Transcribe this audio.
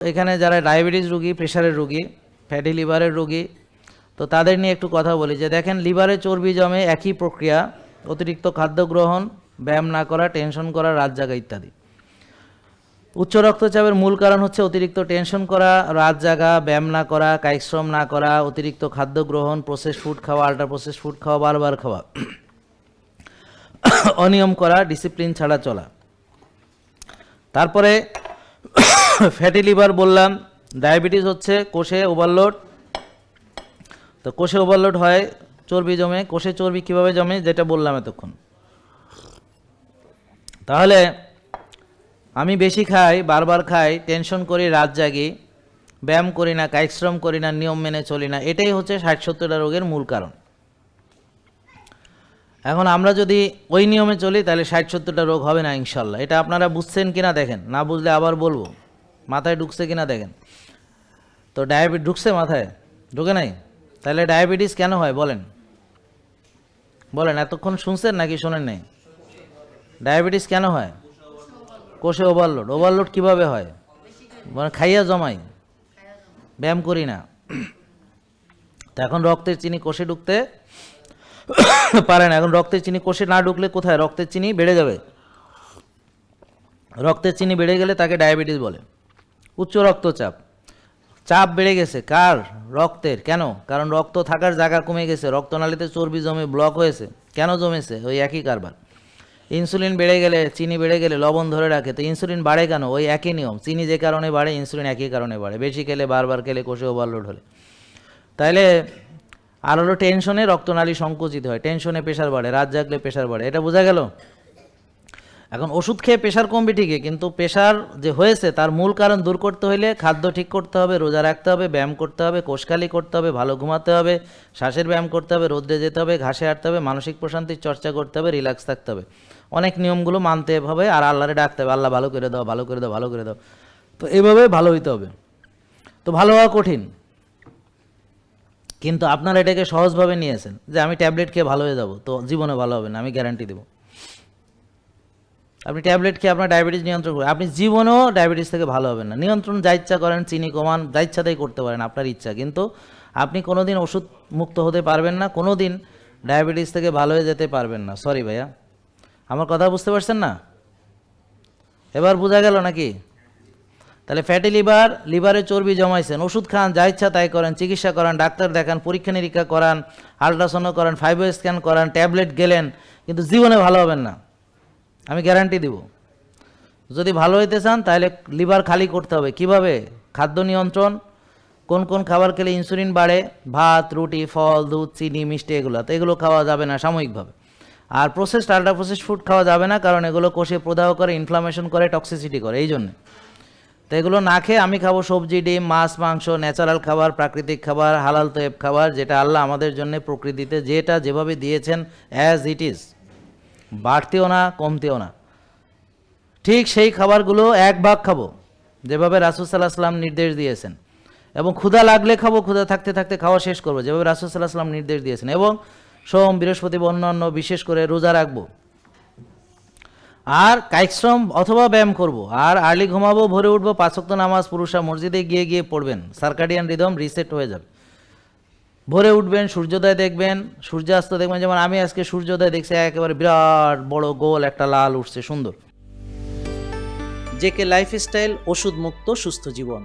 এখানে যারা ডায়াবেটিস রুগী, প্রেশারের রুগী, ফ্যাটি লিভারের রুগী, তো তাদের নিয়ে একটু কথা বলি যে দেখেন লিভারে চর্বি জমে একই প্রক্রিয়া, অতিরিক্ত খাদ্য গ্রহণ, ব্যায়াম না করা, টেনশন করা, রাত জাগা ইত্যাদি। উচ্চ রক্তচাপের মূল কারণ হচ্ছে অতিরিক্ত টেনশন করা, রাত জাগা, ব্যায়াম না করা, কায়িক না করা, অতিরিক্ত খাদ্য গ্রহণ প্রসেস ফুড খাওয়া আল্ট্রা প্রসেস ফুড খাওয়া, বারবার খাওয়া। অনিয়ম করা ডিসিপ্লিন ছাড়া চলা। তারপরে ফ্যাটি লিভার বললাম ডায়াবেটিস হচ্ছে কোষে ওভারলোড তো কোষে ওভারলোড হয় চর্বি জমে, কোষে চর্বি কীভাবে জমে যেটা বললাম এতক্ষণ। তাহলে আমি বেশি খাই, বারবার খাই টেনশন করি, রাত জাগি, ব্যায়াম করি না, কায়িক করি না, নিয়ম মেনে চলি না, এটাই হচ্ছে ষাট সত্তরটা রোগের মূল কারণ। এখন আমরা যদি ওই নিয়মে চলি, তাহলে ষাট সত্তরটা রোগ হবে না ইনশাল্লাহ। এটা আপনারা বুঝছেন কিনা দেখেন, না বুঝলে আবার বলব। মাথায় ঢুকছে কিনা দেখেন। তো ডায়াবেটিস ঢুকছে মাথায়? ঢুকে নাই? তাহলে ডায়াবেটিস কেন হয়? বলেন। বলেন, এতক্ষণ শুনছেন নাকি শোনেন নাই? ডায়াবেটিস কেন হয়? কোষে ওভারলোড ওভারলোড কীভাবে হয়? মানে খাইয়া জমাই। ব্যায়াম করি না। তো এখন রক্তের চিনি কোষে ঢুকতে পারে না। এখন রক্তের চিনি কোষে না ঢুকলে কোথায়? রক্তের চিনি বেড়ে যাবে। রক্তের চিনি বেড়ে গেলে তাকে ডায়াবেটিস বলে। উচ্চ রক্তচাপ। চাপ বেড়ে গেছে। কার? রক্তের। কেন? কারণ রক্ত থাকার জায়গা কমে গেছে। রক্তনালীতে চর্বি জমে ব্লক হয়েছে। কেন জমেছে? ওই একই কারবার। ইনসুলিন বেড়ে গেলে, চিনি বেড়ে গেলে লবণ ধরে রাখে। তো ইনসুলিন বাড়ে কেন? ওই একই নিয়ম। চিনি যে কারণে বাড়ে ইনসুলিন একই কারণে বাড়ে। বেশি খেলে বারবার খেলে কোষে ওভারলোড হলে। তাইলে আর হলো টেনশনে রক্তনালী সংকুচিত হয়। টেনশনে প্রেশার বাড়ে, রাত জাগলে প্রেশার বাড়ে। এটা বোঝা গেল? এখন ওষুধ খেয়ে প্রেশার কমবে ঠিকই, কিন্তু প্রেশার যে হয়েছে তার মূল কারণ দূর করতে হলে খাদ্য ঠিক করতে হবে, রোজা রাখতে হবে, ব্যায়াম করতে হবে কোষখালি করতে হবে, ভালো ঘুমাতে হবে, শ্বাসের ব্যায়াম করতে হবে, রোদ্রে যেতে হবে, ঘাসে হাঁটতে হবে, মানসিক প্রশান্তির চর্চা করতে হবে, রিল্যাক্স থাকতে হবে। অনেক নিয়মগুলো মানতে হবে আর আল্লাহরে ডাকতে হবে, আল্লাহ ভালো করে দাও, ভালো করে দাও, ভালো করে দাও। তো এভাবে ভালো হইতে হবে। তো ভালো হওয়া কঠিন। কিন্তু আপনারা এটাকে সহজভাবে নিয়েছেন যে আমি ট্যাবলেট খেয়ে ভালো হয়ে যাব, তো জীবনে ভালো হবে না, আমি গ্যারান্টি দেবো। আপনি ট্যাবলেট খেয়ে আপনার ডায়াবেটিস নিয়ন্ত্রণ করবেন আপনি জীবনেও ডায়াবেটিস থেকে ভালো হবেন না। নিয়ন্ত্রণ যা ইচ্ছা করেন, চিনি কমান, যা ইচ্ছাতেই করতে পারেন, আপনার ইচ্ছা। কিন্তু আপনি কোনো দিন ওষুধ মুক্ত হতে পারবেন না কোনো দিন ডায়াবেটিস থেকে ভালো হয়ে যেতে পারবেন না। সরি ভাইয়া। আমার কথা বুঝতে পারছেন না? এবার বোঝা গেল নাকি? তাহলে ফ্যাটি লিভার লিভারে চর্বি জমাইছেন, ওষুধ খান, যা ইচ্ছা তাই করেন, চিকিৎসা করান, ডাক্তার দেখান, পরীক্ষা নিরীক্ষা করান আল্ট্রাসাউন্ড করান ফাইবার স্ক্যান করান ট্যাবলেট গেলেন, কিন্তু জীবনে ভালো হবেন না। আমি গ্যারান্টি দিব। যদি ভালো হইতে চান, তাহলে লিভার খালি করতে হবে। কীভাবে? খাদ্য নিয়ন্ত্রণ। কোন কোন খাবার খেলে ইনসুলিন বাড়ে? ভাত, রুটি, ফল, দুধ, চিনি, মিষ্টি, এগুলো। তো এগুলো খাওয়া যাবে না সাময়িকভাবে। আর প্রসেসড আল্ট্রা প্রসেসড ফুড খাওয়া যাবে না, কারণ এগুলো কোষে প্রদাহ করে ইনফ্লামেশন করে টক্সিসিটি করে, এই জন্যে। তো এগুলো না খেয়ে আমি খাব সবজি, ডিম, মাছ, মাংস ন্যাচারাল খাবার, প্রাকৃতিক খাবার, হালাল তৈব খাবার, যেটা আল্লাহ আমাদের জন্য প্রকৃতিতে যেটা যেভাবে দিয়েছেন অ্যাজ ইট ইজ বাড়তেও না, কমতেও না। ঠিক সেই খাবারগুলো এক ভাগ খাব, যেভাবে রাসুসাল্লাহ সাল্লাম নির্দেশ দিয়েছেন। এবং ক্ষুধা লাগলে খাব, ক্ষুধা থাকতে থাকতে খাওয়া শেষ করব, যেভাবে রাসুসাল্লাহ সাল্লাম নির্দেশ দিয়েছেন। এবং সোম, বৃহস্পতি অন্যান্য বিশেষ করে রোজা রাখব। আর কায়িকশ্রম অথবা ব্যায়াম করব। আর আর্লি ঘুমাবো, ভোরে উঠবো পাঁচক্ত নামাজ, পুরুষা মসজিদে গিয়ে গিয়ে পড়বেন। সার্কাডিয়ান রিদম রিসেট হয়ে যাবে। ভোরে উঠবেন, সূর্যোদয় দেখবেন, সূর্যাস্ত দেখবেন। যেমন আমি আজকে সূর্যোদয় দেখছি, একেবারে বিরাট বড় গোল, একটা লাল উঠছে, সুন্দর। জেকে লাইফস্টাইল ওষুধ মুক্ত সুস্থ জীবন।